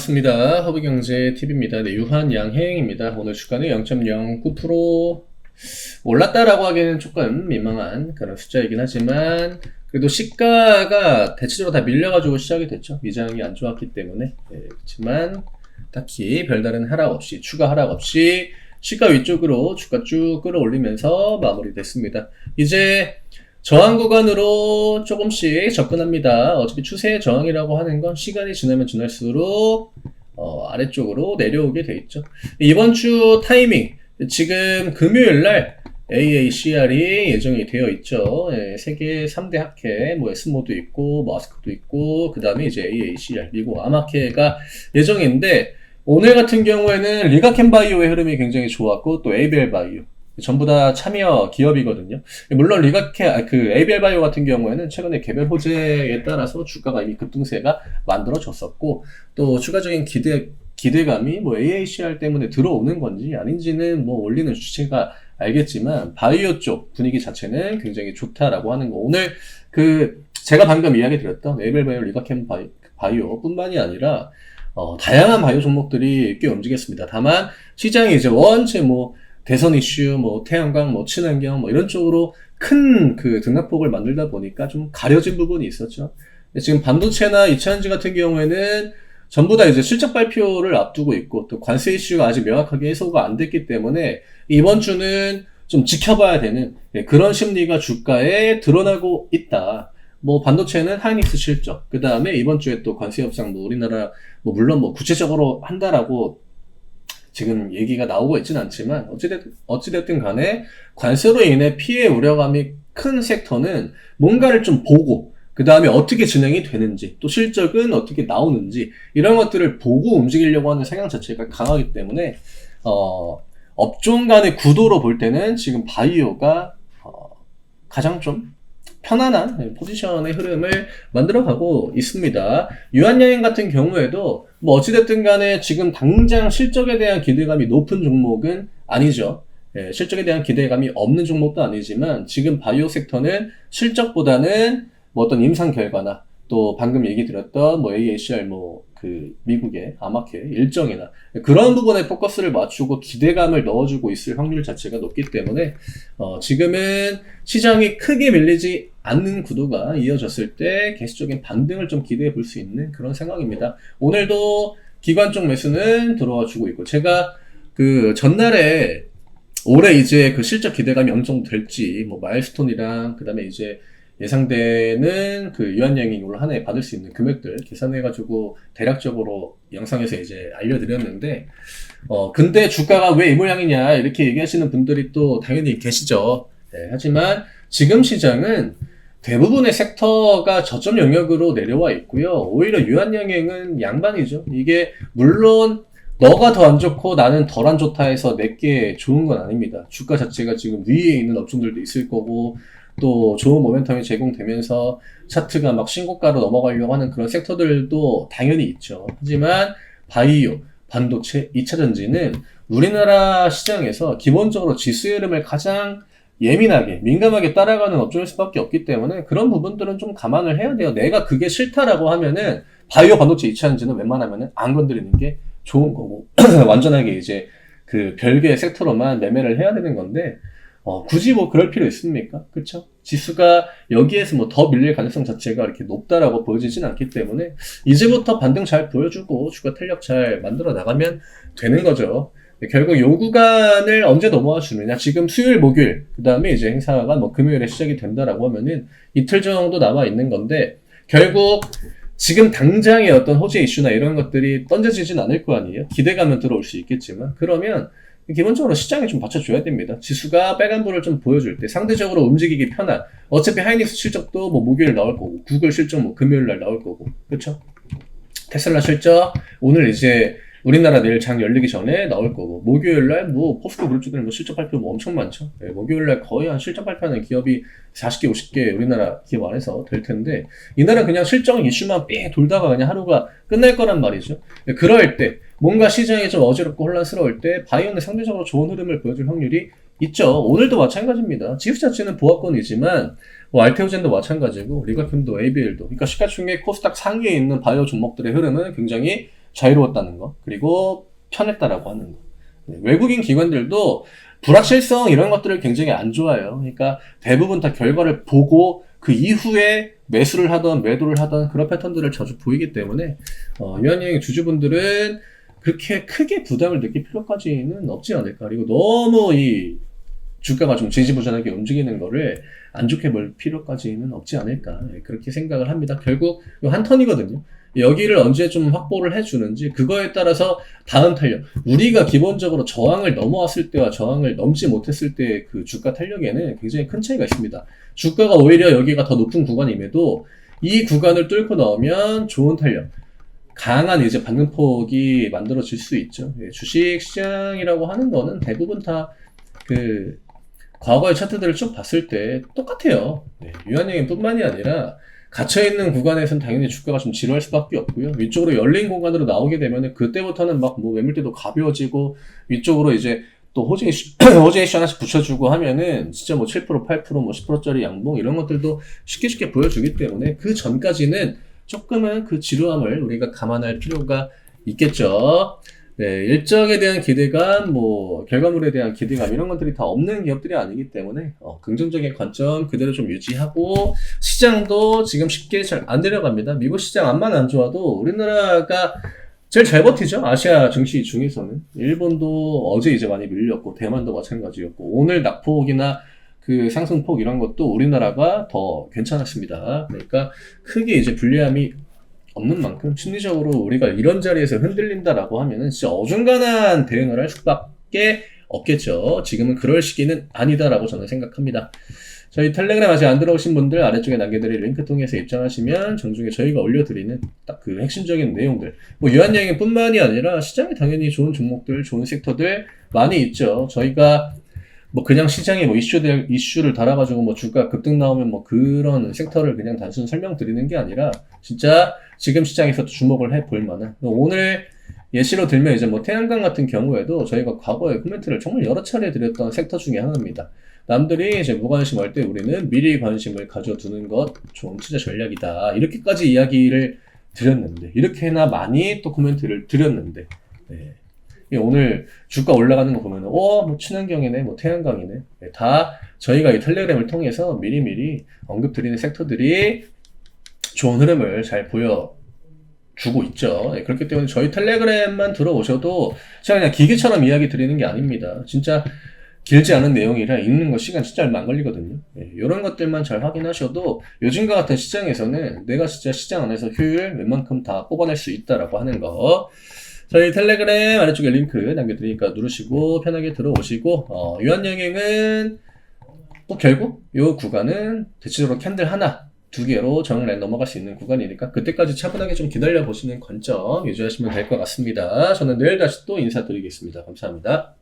반갑습니다. 허브경제 TV입니다. 네, 유한 양행입니다. 오늘 주가는 0.09% 올랐다라고 하기에는 조금 민망한 그런 숫자이긴 하지만 그래도 시가가 대체적으로 다 밀려가지고 시작이 됐죠. 미장이 안 좋았기 때문에 네, 그렇지만 딱히 별다른 하락 없이 추가 하락 없이 시가 위쪽으로 주가 쭉 끌어올리면서 마무리됐습니다. 이제 저항 구간으로 조금씩 접근합니다. 어차피 추세의 저항이라고 하는 건 시간이 지나면 지날수록 어, 아래쪽으로 내려오게 돼 있죠. 이번 주 타이밍 지금 금요일 날 AACR이 예정이 되어 있죠. 예, 세계 3대 학회, 뭐 에스모도 있고, 마스크도 있고, 그 다음에 이제 AACR, 미국 아마케가 예정인데, 오늘 같은 경우에는 리가켄 바이오의 흐름이 굉장히 좋았고, 또 ABL 바이오, 전부 다 참여 기업이거든요. 물론 리가케, 아, 그 ABL 바이오 같은 경우에는 최근에 개별 호재에 따라서 주가가 이미 급등세가 만들어졌었고, 또 추가적인 기대, 기대감이 뭐 AACR 때문에 들어오는 건지 아닌지는 뭐 올리는 주체가 알겠지만 바이오 쪽 분위기 자체는 굉장히 좋다라고 하는 거. 오늘 그 제가 방금 이야기 드렸던 에이벨 바이오, 리가캠 바이, 바이오 뿐만이 아니라 어, 다양한 바이오 종목들이 꽤 움직였습니다. 다만 시장이 이제 원체 뭐 대선 이슈, 뭐 태양광, 뭐 친환경, 뭐 이런 쪽으로 큰 그 등락폭을 만들다 보니까 좀 가려진 부분이 있었죠. 지금 반도체나 이차전지 같은 경우에는 전부 다 이제 실적 발표를 앞두고 있고 또 관세 이슈가 아직 명확하게 해소가 안 됐기 때문에 이번 주는 좀 지켜봐야 되는 예, 그런 심리가 주가에 드러나고 있다. 뭐 반도체는 하이닉스 실적, 그 다음에 이번 주에 또 관세 협상 뭐 우리나라 뭐 물론 뭐 구체적으로 한다라고 지금 얘기가 나오고 있지는 않지만 어찌됐든, 어찌됐든 간에 관세로 인해 피해 우려감이 큰 섹터는 뭔가를 좀 보고 그 다음에 어떻게 진행이 되는지, 또 실적은 어떻게 나오는지, 이런 것들을 보고 움직이려고 하는 성향 자체가 강하기 때문에, 어, 업종 간의 구도로 볼 때는 지금 바이오가, 어, 가장 좀 편안한 포지션의 흐름을 만들어가고 있습니다. 유한여행 같은 경우에도, 뭐 어찌됐든 간에 지금 당장 실적에 대한 기대감이 높은 종목은 아니죠. 예, 실적에 대한 기대감이 없는 종목도 아니지만, 지금 바이오 섹터는 실적보다는 뭐 어떤 임상 결과나 또 방금 얘기 드렸던 뭐 AACR 뭐 그 미국의 아마케 일정이나 그런 부분에 포커스를 맞추고 기대감을 넣어주고 있을 확률 자체가 높기 때문에 어 지금은 시장이 크게 밀리지 않는 구도가 이어졌을 때 개시적인 반등을 좀 기대해 볼 수 있는 그런 생각입니다. 오늘도 기관 쪽 매수는 들어와 주고 있고 제가 그 전날에 올해 이제 그 실적 기대감이 어느 정도 될지 뭐 마일스톤이랑 그다음에 이제 예상되는 그올 한해 받을 수 있는 금액들 계산해가지고 대략적으로 영상에서 이제 알려드렸는데, 어, 근데 주가가 왜 이 모양이냐, 이렇게 얘기하시는 분들이 또 당연히 계시죠. 네, 하지만 지금 시장은 대부분의 섹터가 저점 영역으로 내려와 있고요. 오히려 유한양행은 양반이죠. 이게 물론 너가 더 안 좋고 나는 덜 안 좋다 해서 내게 좋은 건 아닙니다. 주가 자체가 지금 위에 있는 업종들도 있을 거고, 또 좋은 모멘텀이 제공되면서 차트가 막 신고가로 넘어가려고 하는 그런 섹터들도 당연히 있죠. 하지만 바이오, 반도체, 2차 전지는 우리나라 시장에서 기본적으로 지수 흐름을 가장 예민하게, 민감하게 따라가는 업종일 수밖에 없기 때문에 그런 부분들은 좀 감안을 해야 돼요. 내가 그게 싫다라고 하면은 바이오, 반도체, 2차 전지는 웬만하면은 안 건드리는 게 좋은 거고, 완전하게 이제 그 별개의 섹터로만 매매를 해야 되는 건데, 어, 굳이 뭐 그럴 필요 있습니까? 그쵸? 지수가 여기에서 뭐 더 밀릴 가능성 자체가 이렇게 높다라고 보여지진 않기 때문에 이제부터 반등 잘 보여주고 주가 탄력 잘 만들어 나가면 되는 거죠. 결국 요 구간을 언제 넘어와 주느냐. 지금 수요일, 목요일, 그 다음에 이제 행사가 뭐 금요일에 시작이 된다라고 하면은 이틀 정도 남아 있는 건데 결국 지금 당장의 어떤 호재 이슈나 이런 것들이 던져지진 않을 거 아니에요. 기대감은 들어올 수 있겠지만 그러면 기본적으로 시장에 좀 받쳐줘야 됩니다. 지수가 빨간불을 좀 보여줄 때 상대적으로 움직이기 편한 어차피 하이닉스 실적도 뭐 목요일 나올 거고 구글 실적 뭐 금요일 날 나올 거고 그렇죠? 테슬라 실적 오늘 이제 우리나라 내일 장 열리기 전에 나올 거고 목요일 날뭐 포스코 그룹주들은 뭐 실적 발표 뭐 엄청 많죠. 네, 목요일 날 거의 한 실적 발표하는 기업이 40개, 50개 우리나라 기업 안에서 될 텐데 이날은 그냥 실적 이슈만 삥 돌다가 그냥 하루가 끝날 거란 말이죠. 네, 그럴 때 뭔가 시장이 좀 어지럽고 혼란스러울 때 바이오는 상대적으로 좋은 흐름을 보여줄 확률이 있죠. 오늘도 마찬가지입니다. 지수 자체는 보합권이지만 뭐 알테오젠도 마찬가지고 리가킴도 ABL도 그러니까 시가총액 코스닥 상위에 있는 바이오 종목들의 흐름은 굉장히 자유로웠다는 거, 그리고 편했다라고 하는 거. 네, 외국인 기관들도 불확실성 이런 것들을 굉장히 안 좋아해요. 그러니까 대부분 다 결과를 보고 그 이후에 매수를 하던 매도를 하던 그런 패턴들을 자주 보이기 때문에 어, 유한여행 주주분들은 그렇게 크게 부담을 느낄 필요까지는 없지 않을까. 그리고 너무 이 주가가 좀 지지부진하게 움직이는 거를 안 좋게 볼 필요까지는 없지 않을까. 예, 그렇게 생각을 합니다. 결국 한 턴이거든요. 여기를 언제 좀 확보를 해주는지 그거에 따라서 다음 탄력. 우리가 기본적으로 저항을 넘어왔을 때와 저항을 넘지 못했을 때 그 주가 탄력에는 굉장히 큰 차이가 있습니다. 주가가 오히려 여기가 더 높은 구간임에도 이 구간을 뚫고 나오면 좋은 탄력. 강한 이제 반등폭이 만들어질 수 있죠. 예, 주식 시장이라고 하는 거는 대부분 다 그 과거의 차트들을 쭉 봤을 때 똑같아요. 네, 유한형뿐만이 아니라 갇혀 있는 구간에서는 당연히 주가가 좀 지루할 수밖에 없고요. 위쪽으로 열린 공간으로 나오게 되면 그때부터는 막 뭐 매물대도 가벼워지고 위쪽으로 이제 또 호재 이슈, 호재 이슈 하나씩 붙여주고 하면은 진짜 뭐 7%, 8%, 뭐 10%짜리 양봉 이런 것들도 쉽게 쉽게 보여주기 때문에 그 전까지는 조금은 그 지루함을 우리가 감안할 필요가 있겠죠. 네, 일정에 대한 기대감, 뭐, 결과물에 대한 기대감, 이런 것들이 다 없는 기업들이 아니기 때문에, 어, 긍정적인 관점 그대로 좀 유지하고, 시장도 지금 쉽게 잘 안 내려갑니다. 미국 시장 암만 안 좋아도 우리나라가 제일 잘 버티죠? 아시아 증시 중에서는. 일본도 어제 이제 많이 밀렸고, 대만도 마찬가지였고, 오늘 낙폭이나 그 상승폭 이런 것도 우리나라가 더 괜찮았습니다. 그러니까 크게 이제 불리함이 없는 만큼 심리적으로 우리가 이런 자리에서 흔들린다라고 하면은 진짜 어중간한 대응을 할 수밖에 없겠죠. 지금은 그럴 시기는 아니다라고 저는 생각합니다. 저희 텔레그램 아직 안 들어오신 분들 아래쪽에 남겨드릴 링크 통해서 입장하시면 정중에 저희가 올려드리는 딱 그 핵심적인 내용들 뭐 유한여행 뿐만이 아니라 시장에 당연히 좋은 종목들 좋은 섹터들 많이 있죠 저희가 뭐 그냥 시장에 뭐 이슈들 이슈를 달아가지고 뭐 주가 급등 나오면 뭐 그런 섹터를 그냥 단순 설명드리는 게 아니라 진짜 지금 시장에서도 주목을 해볼 만한 오늘 예시로 들면 이제 뭐 태양광 같은 경우에도 저희가 과거에 코멘트를 정말 여러 차례 드렸던 섹터 중에 하나입니다. 남들이 이제 무관심 할 때 우리는 미리 관심을 가져두는 것 좋은 투자 전략이다. 이렇게까지 이야기를 드렸는데 이렇게나 많이 또 코멘트를 드렸는데 네. 이 오늘 주가 올라가는 거 보면 어, 뭐 친환경이네, 뭐 태양광이네. 네, 다 저희가 이 텔레그램을 통해서 미리미리 언급드리는 섹터들이 좋은 흐름을 잘 보여 주고 있죠. 네, 그렇기 때문에 저희 텔레그램만 들어오셔도 제가 그냥 기계처럼 이야기 드리는 게 아닙니다. 진짜 길지 않은 내용이라 읽는 거 시간 진짜 얼마 안 걸리거든요. 네, 이런 것들만 잘 확인하셔도 요즘과 같은 시장에서는 내가 진짜 시장 안에서 효율 웬만큼 다 뽑아낼 수 있다라고 하는 거. 저희 텔레그램 아래쪽에 링크 남겨드리니까 누르시고 편하게 들어오시고 어, 유한영행은 또 결국 이 구간은 대체적으로 캔들 하나 두 개로 정라인 넘어갈 수 있는 구간이니까 그때까지 차분하게 좀 기다려 보시는 관점 유지하시면 될 것 같습니다. 저는 내일 다시 또 인사드리겠습니다. 감사합니다.